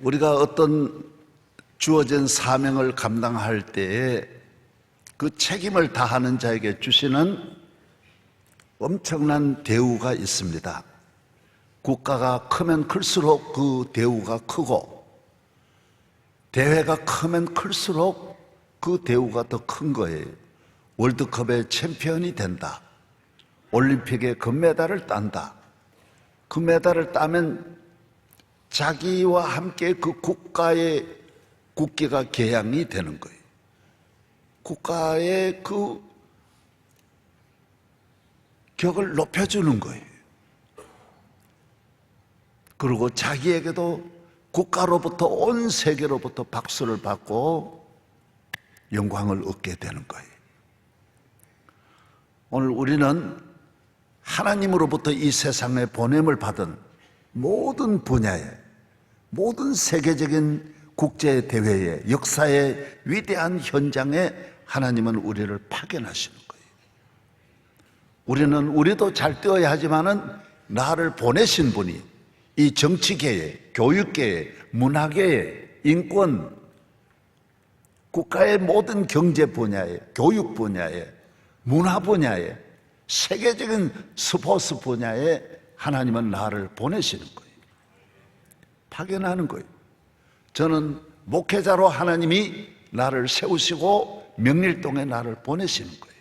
우리가 어떤 주어진 사명을 감당할 때에 그 책임을 다하는 자에게 주시는 엄청난 대우가 있습니다. 국가가 크면 클수록 그 대우가 크고 대회가 크면 클수록 그 대우가 더 큰 거예요. 월드컵의 챔피언이 된다. 올림픽에 금메달을 딴다. 금메달을 따면 자기와 함께 그 국가의 국기가 개양이 되는 거예요. 국가의 그 격을 높여주는 거예요. 그리고 자기에게도 국가로부터 온 세계로부터 박수를 받고 영광을 얻게 되는 거예요. 오늘 우리는 하나님으로부터 이 세상에 보냄을 받은 모든 분야에 모든 세계적인 국제 대회에 역사의 위대한 현장에 하나님은 우리를 파견하시는 거예요. 우리는 우리도 잘 뛰어야 하지만은 나를 보내신 분이 이 정치계에, 교육계에, 문화계에, 인권, 국가의 모든 경제 분야에, 교육 분야에, 문화 분야에, 세계적인 스포츠 분야에 하나님은 나를 보내시는 거예요. 파견하는 거예요. 저는 목회자로 하나님이 나를 세우시고 명일동에 나를 보내시는 거예요.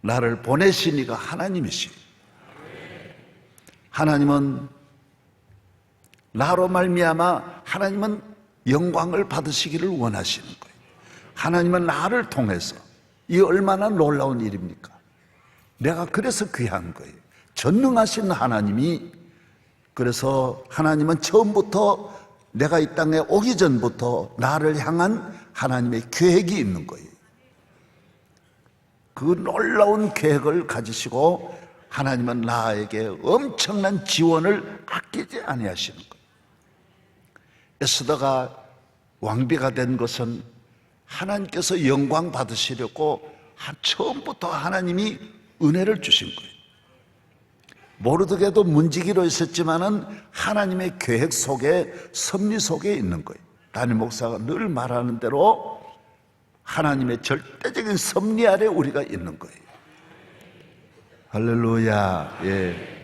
나를 보내시니가 하나님이시요. 하나님은 나로 말미암아 하나님은 영광을 받으시기를 원하시는 거예요. 하나님은 나를 통해서 이 얼마나 놀라운 일입니까? 내가 그래서 귀한 거예요. 전능하신 하나님이 그래서 하나님은 처음부터 내가 이 땅에 오기 전부터 나를 향한 하나님의 계획이 있는 거예요. 그 놀라운 계획을 가지시고 하나님은 나에게 엄청난 지원을 아끼지 아니하시는 거예요. 에스더가 왕비가 된 것은 하나님께서 영광 받으시려고 처음부터 하나님이 은혜를 주신 거예요. 모르드게도 문지기로 있었지만은 하나님의 계획 속에 섭리 속에 있는 거예요. 담임 목사가 늘 말하는 대로 하나님의 절대적인 섭리 아래 우리가 있는 거예요. 할렐루야. 예.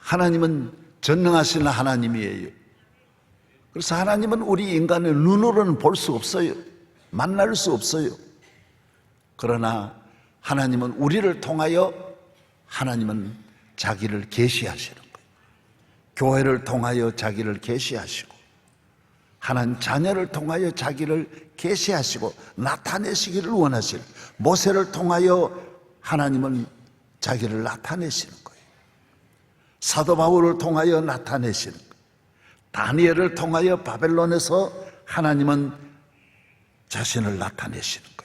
하나님은 전능하신 하나님이에요. 그래서 하나님은 우리 인간의 눈으로는 볼 수 없어요. 만날 수 없어요. 그러나 하나님은 우리를 통하여 하나님은 자기를 계시하시는 거예요. 교회를 통하여 자기를 계시하시고 하나님 자녀를 통하여 자기를 계시하시고 나타내시기를 원하시는 모세를 통하여 하나님은 자기를 나타내시는 거예요. 사도 바울을 통하여 나타내시는 거예요. 다니엘을 통하여 바벨론에서 하나님은 자신을 나타내시는 거예요.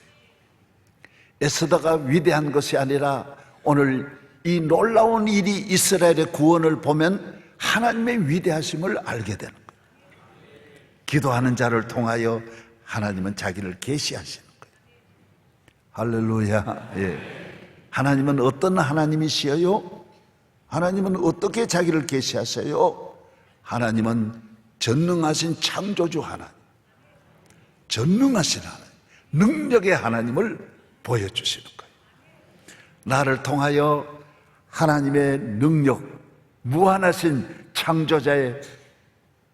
에스더가 위대한 것이 아니라 오늘 이 놀라운 일이 이스라엘의 구원을 보면 하나님의 위대하심을 알게 되는 거예요. 기도하는 자를 통하여 하나님은 자기를 계시하시는 거예요. 할렐루야. 예. 하나님은 어떤 하나님이시여요? 하나님은 어떻게 자기를 계시하셔요? 하나님은 전능하신 창조주 하나님, 전능하신 하나님, 능력의 하나님을 보여주시는 거예요. 나를 통하여 하나님의 능력, 무한하신 창조자의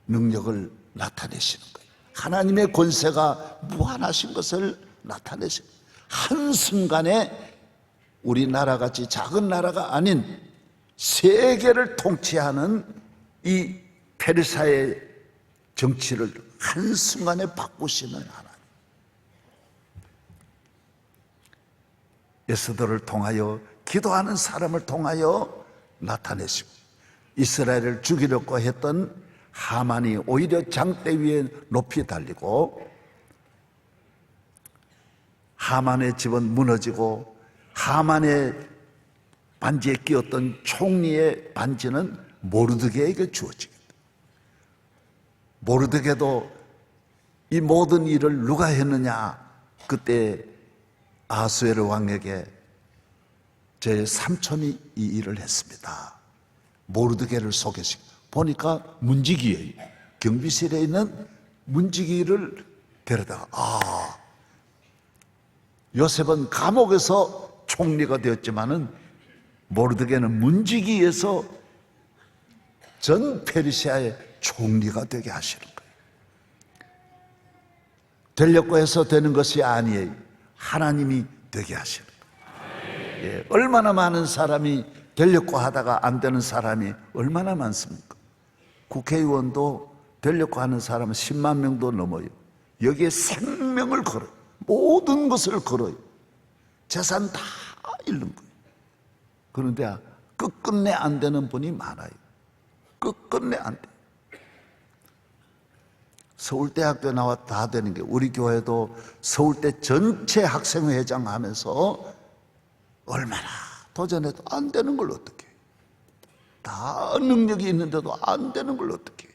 능력을 나타내시는 거예요. 하나님의 권세가 무한하신 것을 나타내시는 거예요. 한순간에 우리나라 같이 작은 나라가 아닌 세계를 통치하는 이 페르사의 정치를 한순간에 바꾸시는 하나님. 에스더를 통하여 기도하는 사람을 통하여 나타내시고 이스라엘을 죽이려고 했던 하만이 오히려 장대 위에 높이 달리고 하만의 집은 무너지고 하만의 반지에 끼었던 총리의 반지는 모르드게에게 주어지겠다. 모르드게도 이 모든 일을 누가 했느냐? 그때 아수에르 왕에게 제 삼촌이 이 일을 했습니다. 모르드게를 소개시켜 보니까 문지기예요. 경비실에 있는 문지기를 데려다가 아 요셉은 감옥에서 총리가 되었지만은 모르드게는 문지기에서 전 페르시아의 총리가 되게 하시는 거예요. 되려고 해서 되는 것이 아니에요. 하나님이 되게 거예요. 예, 얼마나 많은 사람이 되려고 하다가 안 되는 사람이 얼마나 많습니까? 국회의원도 되려고 하는 사람은 10만 명도 넘어요. 여기에 생명을 걸어요. 모든 것을 걸어요. 재산 다 잃는 거예요. 그런데 끝끝내 안 되는 분이 많아요. 끝끝내 안 돼. 서울대학교 나와 다 되는 게 우리 교회도 서울대 전체 학생회장 하면서 얼마나 도전해도 안 되는 걸 어떻게 해. 다 능력이 있는데도 안 되는 걸 어떻게 해.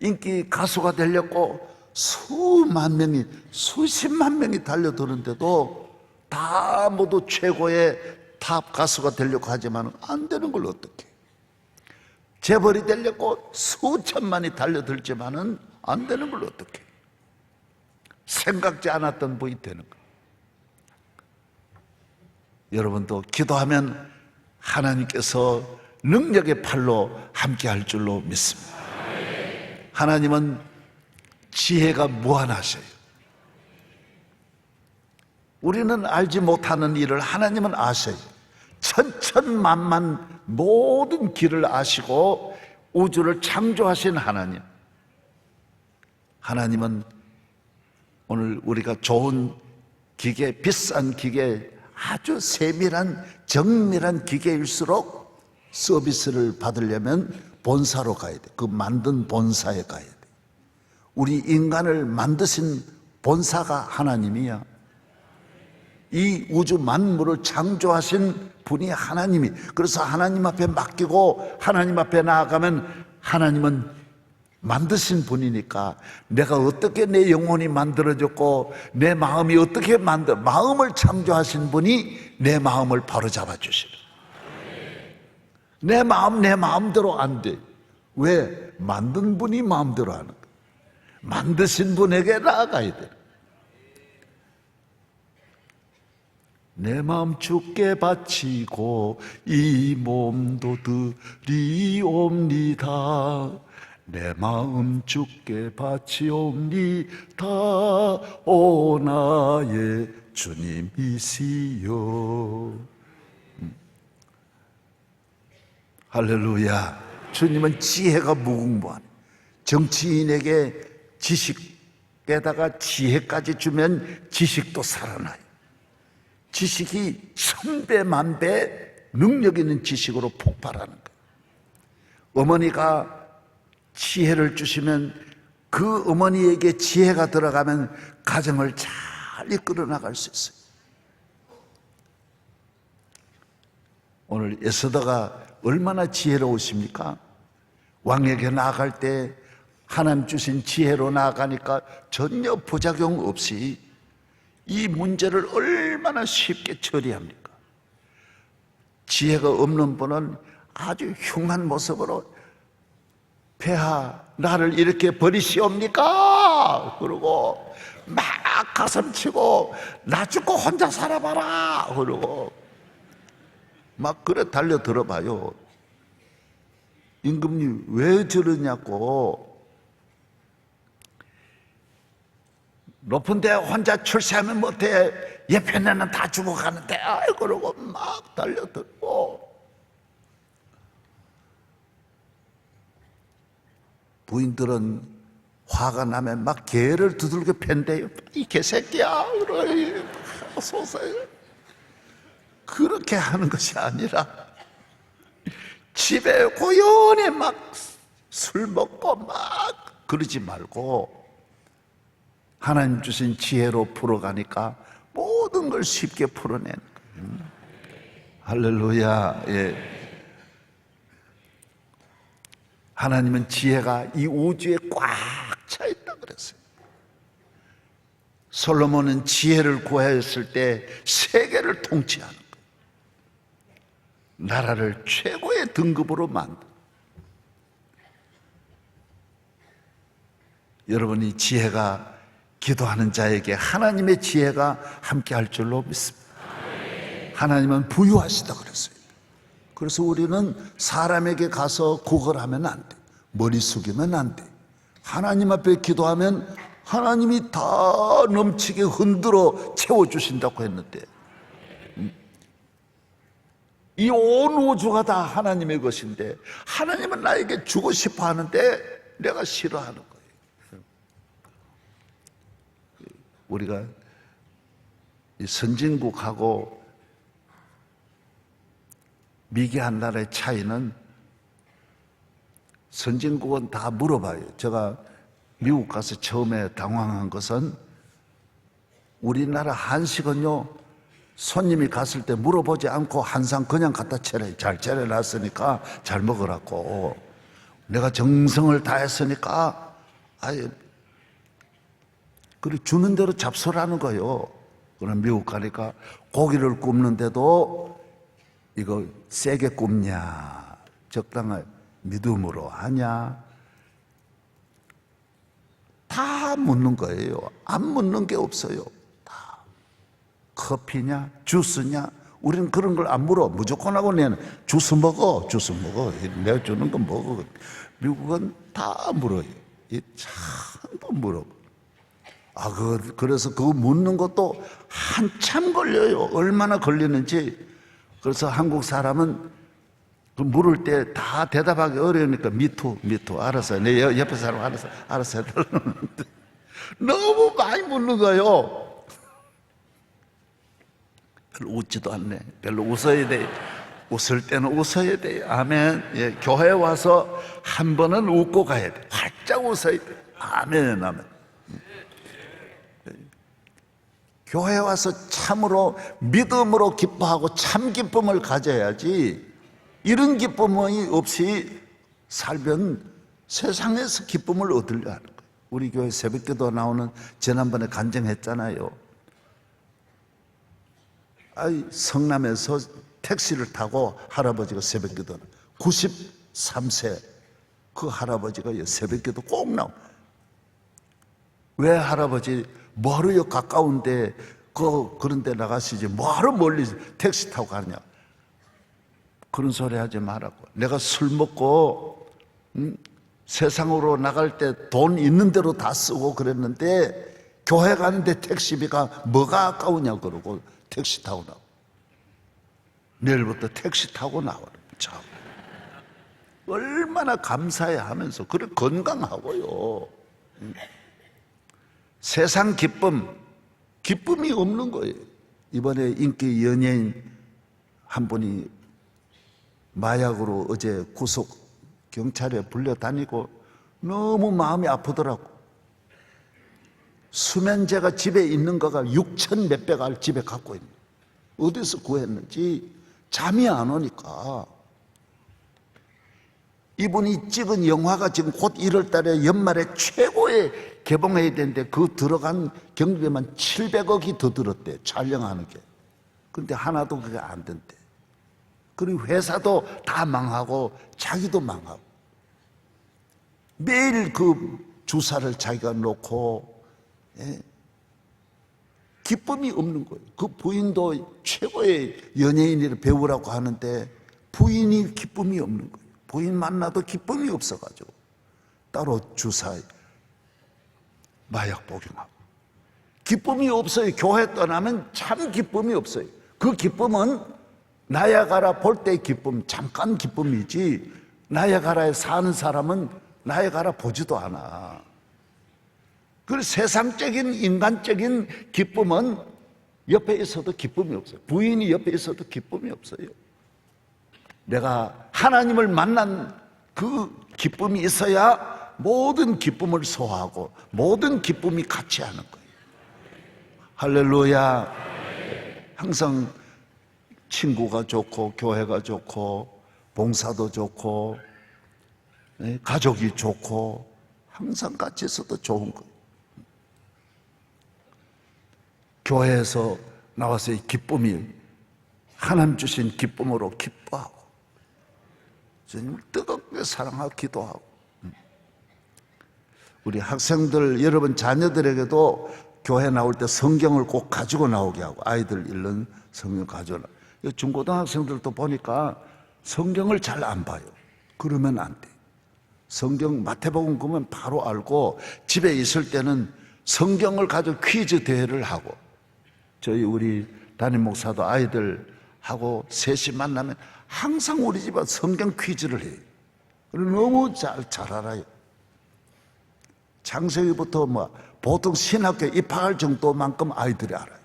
인기 가수가 되려고 수만 명이 수십만 명이 달려드는데도 다 모두 최고의 탑 가수가 되려고 하지만 안 되는 걸 어떻게 해. 재벌이 되려고 수천만이 달려들지만은 안 되는 걸 어떻게 해. 생각지 않았던 분이 되는 거. 여러분도 기도하면 하나님께서 능력의 팔로 함께 할 줄로 믿습니다. 하나님은 지혜가 무한하셔요. 우리는 알지 못하는 일을 하나님은 아셔요. 천천만만 모든 길을 아시고 우주를 창조하신 하나님. 하나님은 오늘 우리가 좋은 기계, 비싼 기계, 아주 세밀한, 정밀한 기계일수록 서비스를 받으려면 본사로 가야 돼. 그 만든 본사에 가야 돼. 우리 인간을 만드신 본사가 하나님이야. 이 우주 만물을 창조하신 분이 하나님이. 그래서 하나님 앞에 맡기고 하나님 앞에 나아가면 하나님은 만드신 분이니까 내가 어떻게 내 영혼이 만들어졌고 내 마음이 어떻게 만들 마음을 창조하신 분이 내 마음을 바로 잡아 주시는 내 마음 내 마음대로 안 돼. 왜? 만든 분이 마음대로 하는 거야. 만드신 분에게 나아가야 돼. 내 마음 주께 바치고 이 몸도 드리옵니다. 내 마음 주께 바치옵니다. 오 나의 주님이시여. 음. 할렐루야. 주님은 지혜가 무궁무한 정치인에게 지식에다가 지혜까지 주면 지식도 살아나요. 지식이 천배 만 배 능력 있는 지식으로 폭발하는 거예요. 어머니가 지혜를 주시면 그 어머니에게 지혜가 들어가면 가정을 잘 이끌어 나갈 수 있어요. 오늘 에스더가 얼마나 지혜로우십니까? 왕에게 나아갈 때 하나님 주신 지혜로 나아가니까 전혀 부작용 없이 이 문제를 얼 마나 쉽게 처리합니까? 지혜가 없는 분은 아주 흉한 모습으로 폐하 나를 이렇게 버리시옵니까? 그러고 막 가슴치고 나 죽고 혼자 살아봐라 그러고 막 그래 달려 들어봐요. 임금님 왜 저러냐고 높은 데 혼자 출세하면 못해 옆에는 다 죽어가는데 아이 그러고 막 달려들고. 부인들은 화가 나면 막 개를 두들겨 팬대요. 이 개새끼야 그래 소설. 그렇게 하는 것이 아니라 집에 고연히 막 술 먹고 막 그러지 말고 하나님 주신 지혜로 풀어가니까 모든 걸 쉽게 풀어낸 거예요. 할렐루야. 예. 하나님은 지혜가 이 우주에 꽉 차 있다 그랬어요. 솔로몬은 지혜를 구하였을 때 세계를 통치하는 거예요. 나라를 최고의 등급으로 만들. 여러분이 지혜가 기도하는 자에게 하나님의 지혜가 함께 할 줄로 믿습니다. 하나님은 부유하시다 그랬어요. 그래서 우리는 사람에게 가서 구걸하면 안 돼. 머리 숙이면 안 돼. 하나님 앞에 기도하면 하나님이 다 넘치게 흔들어 채워주신다고 했는데 이 온 우주가 다 하나님의 것인데 하나님은 나에게 주고 싶어 하는데 내가 싫어하는 거예요. 우리가 이 선진국하고 미개한 나라의 차이는 선진국은 다 물어봐요. 제가 미국 가서 처음에 당황한 것은 우리나라 한식은요, 손님이 갔을 때 물어보지 않고 한상 그냥 갖다 차려. 잘 차려놨으니까 잘 먹으라고. 내가 정성을 다했으니까, 아예, 그리고 주는 대로 잡수라는 거예요. 그럼 미국 가니까 고기를 굽는데도 이거 세게 굽냐, 적당한 믿음으로 하냐, 다 묻는 거예요. 안 묻는 게 없어요. 다. 커피냐, 주스냐, 우리는 그런 걸 안 물어. 무조건 하고 내는 주스 먹어, 주스 먹어. 내가 주는 거 먹어. 미국은 다 물어요. 이 참도 물어. 아, 그, 그래서 그거 묻는 것도 한참 걸려요. 얼마나 걸리는지. 그래서 한국 사람은 그 물을 때 다 대답하기 어려우니까 미투, 미투. 알았어요. 내 옆- 옆에 사람 알아서, 알아서 해달라는데. 너무 많이 묻는 거예요. 별로 웃지도 않네. 별로 웃어야 돼. 웃을 때는 웃어야 돼. 아멘. 예, 교회 와서 한 번은 웃고 가야 돼. 활짝 웃어야 돼. 아멘, 아멘. 교회 와서 참으로 믿음으로 기뻐하고 참 기쁨을 가져야지 이런 기쁨이 없이 살면 세상에서 기쁨을 얻으려 하는 거예요. 우리 교회 새벽기도 나오는 지난번에 간증했잖아요. 아이 성남에서 택시를 타고 할아버지가 새벽기도 93세 그 할아버지가 새벽기도 꼭 나오. 왜 할아버지 뭐하러 여 가까운데 그 그런 데 나가시지 뭐하러 멀리 택시 타고 가냐? 그런 소리 하지 말라고. 내가 술 먹고 음, 세상으로 나갈 때 돈 있는 대로 다 쓰고 그랬는데 교회 가는데 택시비가 뭐가 아까우냐 그러고 택시 타고 나와. 내일부터 택시 타고 나와라. 참. 얼마나 감사해 하면서 그래 건강하고요. 음. 세상 기쁨, 기쁨이 없는 거예요. 이번에 인기 연예인 한 분이 마약으로 어제 구속 경찰에 불려다니고 너무 마음이 아프더라고. 수면제가 집에 있는 거가 6천 몇백 알 집에 갖고 있는. 어디서 구했는지 잠이 안 오니까. 이분이 찍은 영화가 지금 곧 1월 달에 연말에 최고의 개봉해야 되는데 그 들어간 경비만 700억이 더 들었대. 촬영하는 게. 근데 하나도 그게 안 된대. 그리고 회사도 다 망하고 자기도 망하고. 매일 그 주사를 자기가 놓고 예? 기쁨이 없는 거예요. 그 부인도 최고의 연예인이라 배우라고 하는데 부인이 기쁨이 없는 거예요. 부인 만나도 기쁨이 없어가지고 따로 주사 마약 복용하고 기쁨이 없어요. 교회 떠나면 참 기쁨이 없어요. 그 기쁨은 나야가라 볼 때의 기쁨 잠깐 기쁨이지 나야가라에 사는 사람은 나야가라 보지도 않아. 그 세상적인 인간적인 기쁨은 옆에 있어도 기쁨이 없어요. 부인이 옆에 있어도 기쁨이 없어요. 내가 하나님을 만난 그 기쁨이 있어야 모든 기쁨을 소화하고 모든 기쁨이 같이 하는 거예요. 할렐루야. 항상 친구가 좋고 교회가 좋고 봉사도 좋고 네, 가족이 좋고 항상 같이 있어도 좋은 거예요. 교회에서 나와서 이 기쁨이 하나님 주신 기쁨으로 기뻐하고 주님을 뜨겁게 사랑하고 기도하고 음. 우리 학생들 여러분 자녀들에게도 교회 나올 때 성경을 꼭 가지고 나오게 하고 아이들 읽는 성경 가져라. 이 중고등학생들도 보니까 성경을 잘 안 봐요. 그러면 안 돼. 성경 마태복음 보면 바로 알고 집에 있을 때는 성경을 가지고 퀴즈 대회를 하고 저희 우리 담임 목사도 아이들하고 셋이 만나면 항상 우리 집은 성경 퀴즈를 해요. 너무 잘, 잘 알아요. 창세기부터 뭐 보통 신학교 입학할 정도만큼 아이들이 알아요.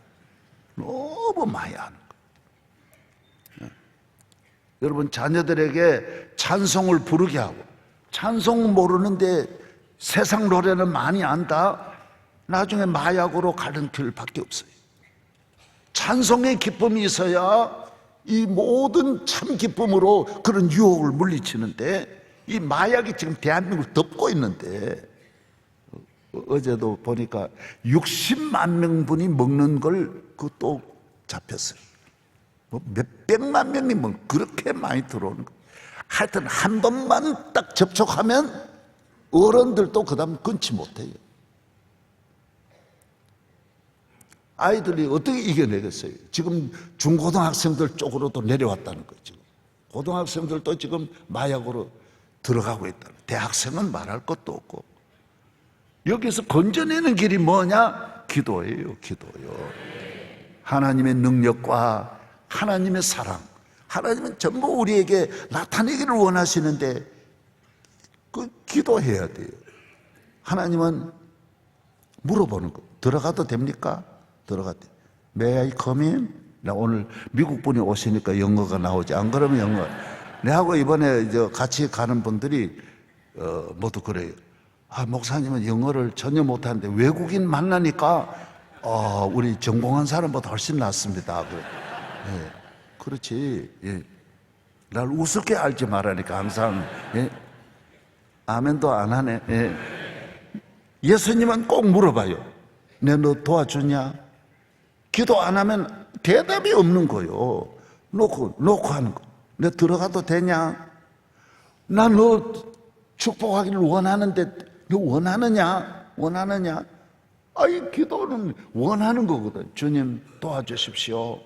너무 많이 아는 거예요. 여러분 자녀들에게 찬송을 부르게 하고 찬송 모르는데 세상 노래는 많이 안다. 나중에 마약으로 가는 길밖에 없어요. 찬송의 기쁨이 있어야 이 모든 참 기쁨으로 그런 유혹을 물리치는데 이 마약이 지금 대한민국을 덮고 있는데 어, 어제도 보니까 60만 명분이 먹는 걸 그또 잡혔어요. 뭐 몇백만 명이 뭐 그렇게 많이 들어오는 거. 하여튼 한 번만 딱 접촉하면 어른들도 그 다음 끊지 못해요. 아이들이 어떻게 이겨내겠어요? 지금 중고등학생들 쪽으로도 내려왔다는 거죠. 지금. 고등학생들도 지금 마약으로 들어가고 있다. 대학생은 말할 것도 없고. 여기서 건져내는 길이 뭐냐? 기도예요, 기도요. 하나님의 능력과 하나님의 사랑. 하나님은 전부 우리에게 나타내기를 원하시는데 그 기도해야 돼요. 하나님은 물어보는 거. 들어가도 됩니까? 들어갔대. May I come? 나 오늘 미국 분이 오시니까 영어가 나오지. 안 그러면 영어. 내하고 이번에 저 같이 가는 분들이 어, 모두 그래요. 아, 목사님은 영어를 전혀 못하는데 외국인 만나니까 어, 우리 전공한 사람보다 훨씬 낫습니다. 그래. 예, 그렇지. 예. 날 우습게 알지 말라니까 항상. 예. 아멘도 안 하네. 예. 예수님은 꼭 물어봐요. 내 너 도와주냐? 기도 안 하면 대답이 없는 거요. 놓고, 놓고 하는 거. 내 들어가도 되냐? 나 너 축복하기를 원하는데, 너 원하느냐? 원하느냐? 아이, 기도는 원하는 거거든. 주님 도와주십시오.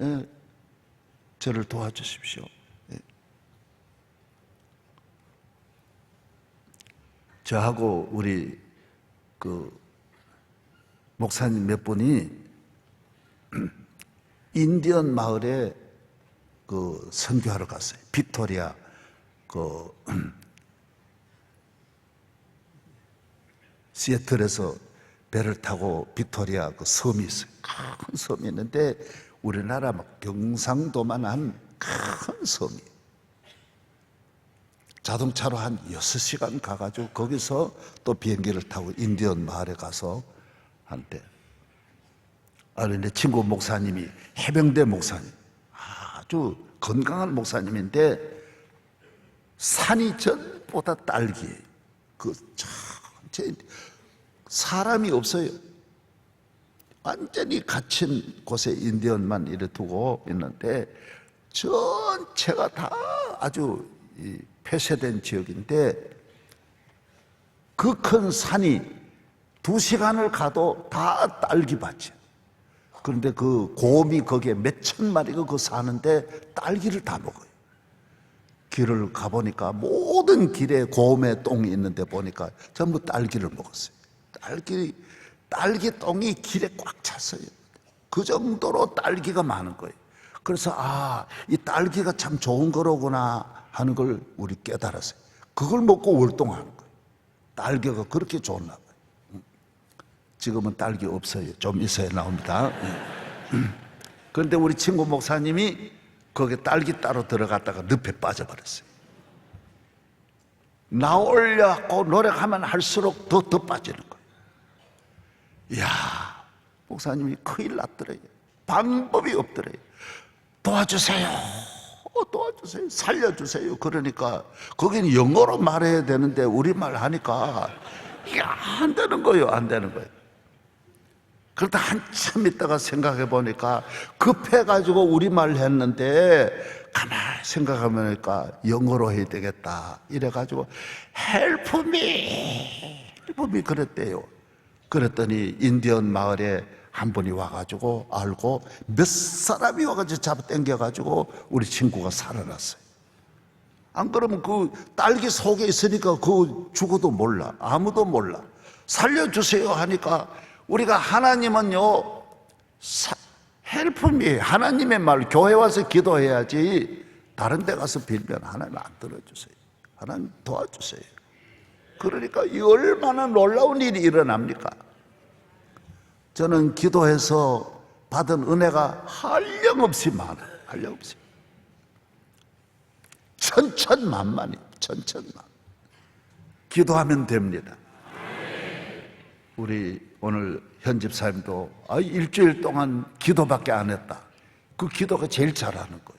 예. 저를 도와주십시오. 예. 저하고 우리 그 목사님 몇 분이 인디언 마을에 그 선교하러 갔어요. 빅토리아 그 시애틀에서 배를 타고 빅토리아 그 섬이 있어요. 큰 섬이 있는데 우리나라 막 경상도만한 큰 섬이. 자동차로 한 6시간 가가지고 거기서 또 비행기를 타고 인디언 마을에 가서 한때. 아, 내 친구 목사님이 해병대 목사님. 아주 건강한 목사님인데 산이 전부 다 딸기예요. 그 전체 사람이 없어요. 완전히 갇힌 곳에 인디언만 이래 두고 있는데 전체가 다 아주 이 폐쇄된 지역인데 그 큰 산이 두 시간을 가도 다 딸기밭이야. 그런데 그 곰이 거기에 몇 천 마리가 그 사는데 딸기를 다 먹어요. 길을 가보니까 모든 길에 곰의 똥이 있는데 보니까 전부 딸기를 먹었어요. 딸기, 딸기 똥이 길에 꽉 찼어요. 그 정도로 딸기가 많은 거예요. 그래서 아, 이 딸기가 참 좋은 거로구나 하는 걸 우리 깨달았어요. 그걸 먹고 월동하는 거예요. 딸기가 그렇게 좋나 봐요. 지금은 딸기 없어요. 좀 있어야 나옵니다. 그런데 우리 친구 목사님이 거기 딸기 따로 들어갔다가 늪에 빠져버렸어요. 나오려고 노력하면 할수록 더, 더 빠지는 거예요. 이야, 목사님이 큰일 났더래요. 방법이 없더래요. 도와주세요. 어, 도와주세요. 살려주세요. 그러니까 거기는 영어로 말해야 되는데 우리말 하니까 이게 안 되는 거예요. 안 되는 거예요. 그러다 한참 있다가 생각해 보니까 급해가지고 우리말 했는데 가만히 생각해보니까 영어로 해야 되겠다. 이래가지고 help me 그랬대요. 그랬더니 인디언 마을에 한 분이 와가지고 알고 몇 사람이 와가지고 잡아 당겨가지고 우리 친구가 살아났어요. 안 그러면 그 딸기 속에 있으니까 그 죽어도 몰라. 아무도 몰라. 살려주세요 하니까 우리가 하나님은요, 사, 헬프미 하나님의 말 교회 와서 기도해야지 다른 데 가서 빌면 하나님 안 들어주세요. 하나님 도와주세요. 그러니까 이 얼마나 놀라운 일이 일어납니까? 저는 기도해서 받은 은혜가 한량없이 많아요. 한량없이. 천천만만이 천천만. 기도하면 됩니다. 우리 오늘 현집사님도 아, 일주일 동안 기도밖에 안 했다. 그 기도가 제일 잘하는 거예요.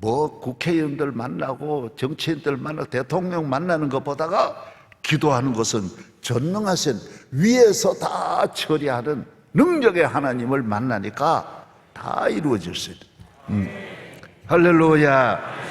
뭐 국회의원들 만나고 정치인들 만나고 대통령 만나는 것보다가 기도하는 것은 전능하신 위에서 다 처리하는 능력의 하나님을 만나니까 다 이루어질 수 있다. 음. 할렐루야.